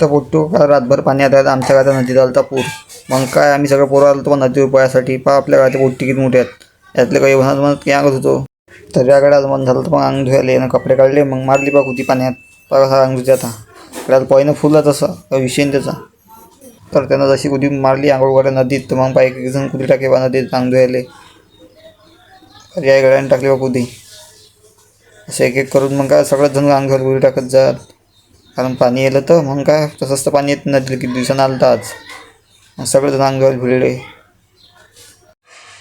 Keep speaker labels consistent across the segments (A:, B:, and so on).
A: तर पोट्टू. का रातभर पाणी आता आमच्या गावात नदीत आलता पूर. मग काय आम्ही सगळं पोरं आलो पण नदीवर पोहायसाठी. पहा आपल्या गावात पोट्टी किती मोठे आहेत. यातले काही म्हणत म्हणत की अंगत होतो. तर या गड्यात मन झालं तर मग अंग धुयाले ना कपडे काढले मग मारली बा कुती पाण्यात. पा कसा अंग धुते आता. गड्यात पोहायनं फुलला तसं काही विषय त्याचा. तर त्यानं जशी उडी मारली आंघोळ वगैरे नदीत तर मग पाय एक जण कुदी टाके बा नदीत अंग धुवायले तर या गड्याने टाकली बा कुदी असं एक एक करून मग काय सगळंच जण अंग धुवायला उडी टाकत जात. कारण पाणी येलं तर मग काय? तसंच तर पाणी येत नदीला किती दिवसानं आलं तर आज. सगळेजण अंगावर भिडले.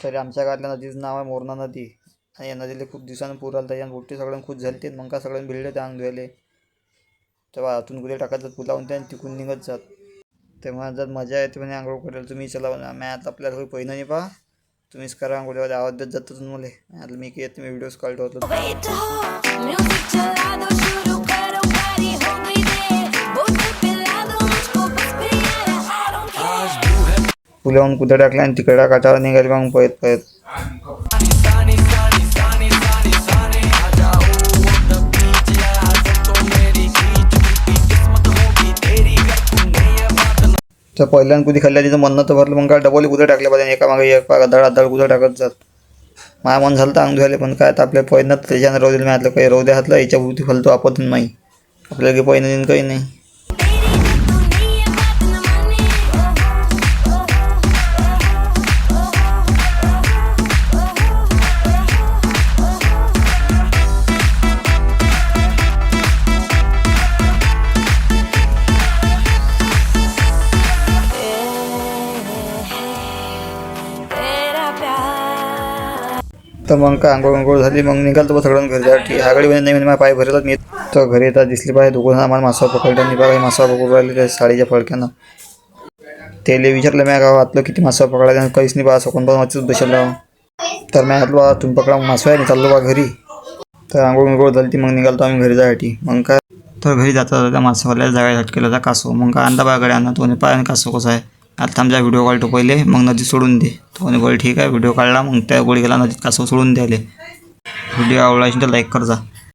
A: तरी आमच्या गावातल्या नदीचं नाव आहे मोरणा नदी. आणि या नदीला खूप दिवसानं पूर आला त्याच्या बोटी सगळ्यांना खूप झाली मग का सगळ्यांनी भिडले त्या अंग धुवायले तेव्हा आतून गुले टाकत पुलावून त्या तिकून निघत जात. तेव्हा जर मजा येते म्हणे आंघोळ करायला तुम्ही चला म्हणा. मी आता आपल्याला काही पहिलं नाही पहा. तुम्हीच करा आंघोळ आवाज देत जातो तुम्हाला आता मी येत मी व्हिडिओज काढतो
B: care
A: पुलावून कुठे टाकले आणि तिकडे काठावर निघाले मग पळत पळत? तर पहिल्यानं कुठे खाल्ल्या तिथं म्हणणं तर भरलं मग काय डबल कुठे टाकले पाहिजे? एका मागे एक पाग दड दड कुठे टाकत जात? माझ्या मन झालं तर अंग झाले पण काय तर आपल्या पहिल्यानं त्याच्यानं राहू दिलं मी हातलं काही राहू द्या हातलं याच्या भूती फलतो आपण नाही. आपल्याला काही पहिलं देईन काही नाही.
B: तर
A: मग का आंघोळ आंघोळ झाली मग निघाल तर सगळं घरी. जा ठीक आगळी म्हणजे नाही म्हणजे माझ्या पाय भरला मी तर घरी येतात दिसली पाहिजे दुकान आम्हाला मासा पकडला मी बघा मासा पकडून राहिले त्या साडीच्या फडक्यानं. त्याला विचारलं मी गावातलं किती मासा पकडायला काहीच नाही बा असं कोण पण वाचूच बसला तर मी आतलो बा तुम्ही पकडा मासा आहे आणि चाललो बा घरी. तर आंघोळ आंघोळ झाली ती मग निघालतो आम्ही घरी जायसाठी. मग काय तर घरी जाता जाता मासावाल्याला जागा झटकेला जा कासो मग काय अंदा बा गड्या तो पाय आणि कासो कसं आहे? आता आमचा व्हिडिओ काढतो पहिले. मग नदीत सोडून दे. तो म्हणे बोल ठीक आहे. व्हिडिओ काढला. मग त्या गोळी गेला नदीत कासव सोडून द्यायले. व्हिडिओ आवडला असेल तर लाईक कर जा.